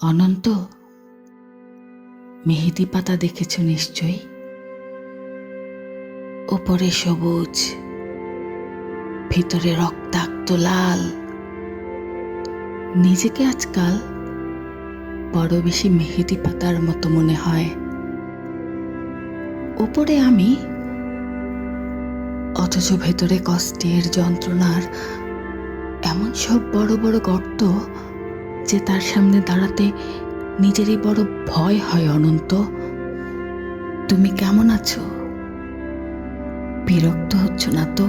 অনন্ত, মেহেদি পাতা দেখেছ নিশ্চয়ই? ওপরে সবুজ, ভিতরে রক্তাক্ত লাল। নিজেকে আজকাল বড় বেশি মেহেদি পাতার মতো মনে হয়। উপরে আমি, অথচ ভেতরে কষ্টের যন্ত্রণার এমন সব বড় বড় গর্ত যে তার সামনে দাঁড়াতে নিজেরই বড় ভয় হয় অনন্ত। তুমি কেমন আছো? বিরক্ত হচ্ছ না তো?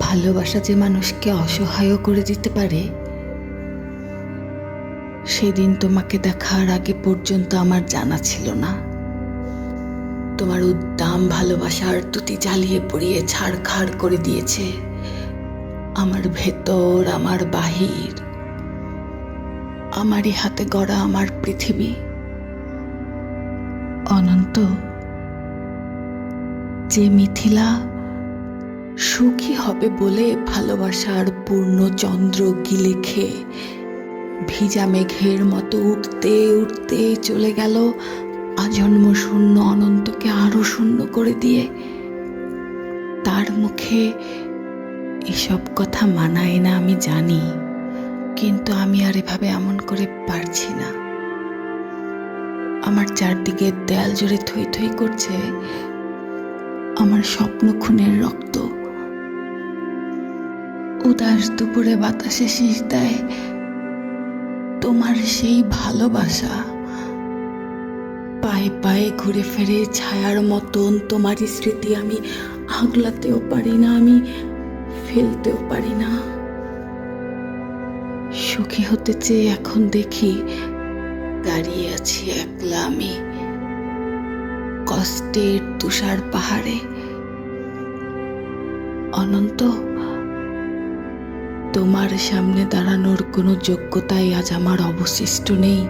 ভালোবাসা যে মানুষকে অসহায় করে দিতে পারে, সেদিন তোমাকে দেখার আগে পর্যন্ত আমার জানা ছিল না। তোমার উদ্দাম ভালোবাসার তুতি জ্বালিয়ে পড়িয়ে ছাড়খাড় করে দিয়েছে। আমার ভেতর, আমার বাহির। আমারই হাতে গড়া আমার পৃথিবী। অনন্ত, যে মিথিলা সুখী হবে বলে ভালোবাসার পূর্ণ চন্দ্র গিলে খেয়ে, ভিজা মেঘের মতো উঠতে উঠতে চলে গেল আজন্ম শূন্য অনন্তকে আরও শূন্য করে দিয়ে। তার মুখে এসব কথা মানায় না আমি জানি, কিন্তু আমি আর এভাবে এমন করে পারছি না। আমার চারদিকে দেয়াল জুড়ে থই থই করছে, আমার স্বপ্ন খুনের রক্ত। উদাস দুপুরে বাতাসে শীষ দেয় তোমার সেই ভালোবাসা। পায়ে পায়ে ঘুরে ফেরে ছায়ার মতন তোমারই স্মৃতি আমি আগলাতেও পারি না আমি ফেলতেও পারি না। সুখী হতে চেয়ে এখন দেখি দাঁড়িয়ে আছি একলা আমি। কষ্টের তুষার পাহাড়ে। অনন্ত, তোমার সামনে দাঁড়ানোর কোনো যোগ্যতাই আজ আমার অবশিষ্ট নেই।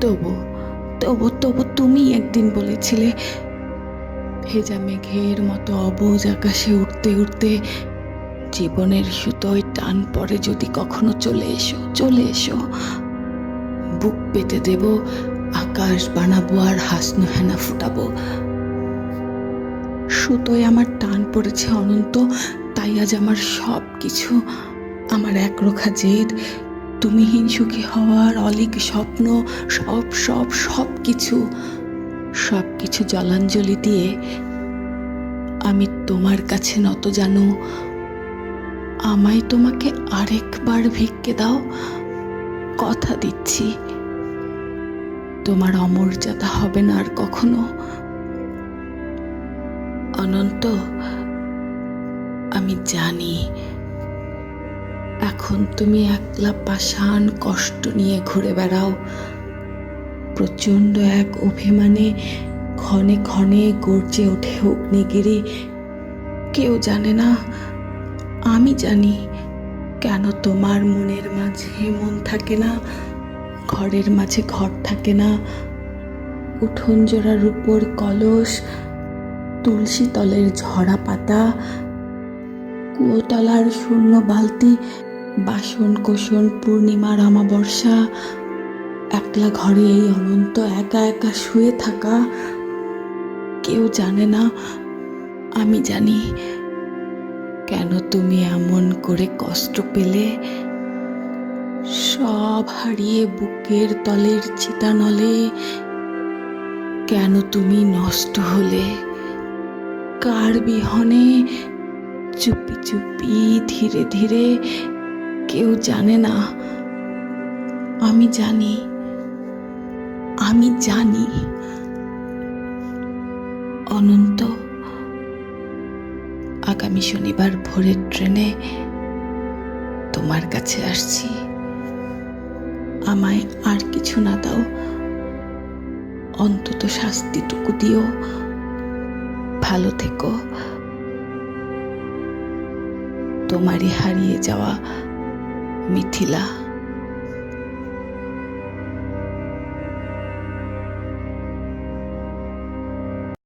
তবু তবু তবু তুমি একদিন বলেছিলে, ভেজা মেঘের মতো অবুজ আকাশে উঠতে উঠতে জীবনের সুতোয় টান পড়ে যদি কখনো চলে এসো চলে এসো। বুক পেতে দেব, আকাশ বানাবো আর হাসনু হেনা ফুটাবো। সুতোয় আমার টান পড়েছে অনন্ত, তাই আজ আমার সব কিছু আমার একরোখা জেদ। তুমিহীন সুখী হওয়ার অলিক স্বপ্ন, সব সব সব কিছু সব কিছু জলাঞ্জলি দিয়ে আমি তোমার কাছে নত জানো, আমায় তোমাকে আরেকবার ভিক্ষে দাও, কথা দিচ্ছি। তোমার অমর্যাদা হবে না আর কখনো। অনন্ত, আমি জানি, এখন তুমি একলা পাষাণ কষ্ট নিয়ে ঘুরে বেড়াও। প্রচণ্ড এক অভিমানে ক্ষণে ক্ষণে গর্জে ওঠে অগ্নিগিরি। কেউ জানে না, আমি জানি কেন তোমার মনের মাঝে মন থাকে না, ঘরের মাঝে ঘর থাকে না। উঠোন জোড়ার উপর কলস, তুলসী তলের ঝরা পাতা, কুয়োতলার শূন্য বালতি বাসন কোষণ পূর্ণিমার আমাবর্ষা একলা ঘরে এই অনন্ত একা একা শুয়ে থাকা কেউ জানে না। আমি জানি কেন তুমি এমন করে কষ্ট পেলে। সব হারিয়ে বুকের তলের চিতানলে কেন তুমি নষ্ট হলে? কার বিহনে চুপি চুপি ধীরে ধীরে কেউ জানে না। আমি জানি আমি জানি অনন্ত। আগামী শনিবার ভোরের ট্রেনে তোমার কাছে আসছি। আমায় আর কিছু না দাও। অন্তত শাস্তিটুকু দিও। ভালো থেকো। তোমারই হারিয়ে যাওয়া মিথিলা।